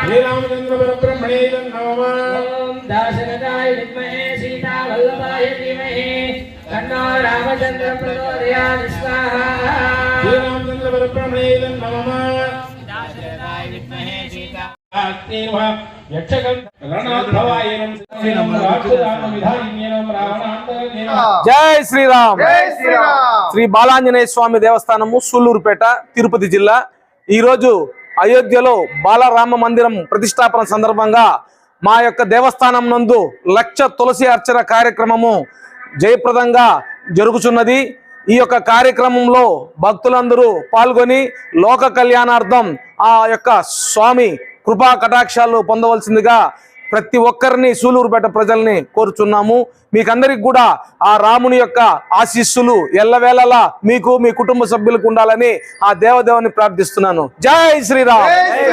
శ్రీరామచంద్ర పరబ్రహ్మణే నమః. ఓం దాశరథాయ విద్మహే సీతావల్లభాయ ధీమహి. తన్నో రామచంద్ర ప్రచోదయాత్ స్వాహా శ్రీరామచంద్ర పరబ్రహ్మణే నమః. దాశరథాయ విద్మహే సీతా అస్నేవ యక్షగం రణోద్భవాయ నమః. రాక్షసాత్మవిధాయిన్యే నమః శ్రీ బాలాంజనేయ స్వామి దేవస్థానము సూళ్ళూరుపేట తిరుపతి జిల్లా. ఈరోజు అయోధ్యలో బాలరామ మందిరం ప్రతిష్టాపన సందర్భంగా మా యొక్క దేవస్థానం నందు లక్ష తులసి అర్చన కార్యక్రమము జయప్రదంగా జరుగుతున్నది ఈ యొక్క కార్యక్రమంలో భక్తులందరూ పాల్గొని లోక కళ్యాణార్థం ఆ యొక్క స్వామి కృపా కటాక్షాలు పొందవలసిందిగా ప్రతి ఒక్కరిని సూలూరుపేట ప్రజల్ని కోరుచున్నాము. మీకందరికి కూడా ఆ రాముని యొక్క ఆశీస్సులు ఎల్లవేళలా మీకు మీ కుటుంబ సభ్యులకు ఉండాలని ఆ దేవదేవుని ప్రార్థిస్తున్నాను. జై శ్రీరామ్! జై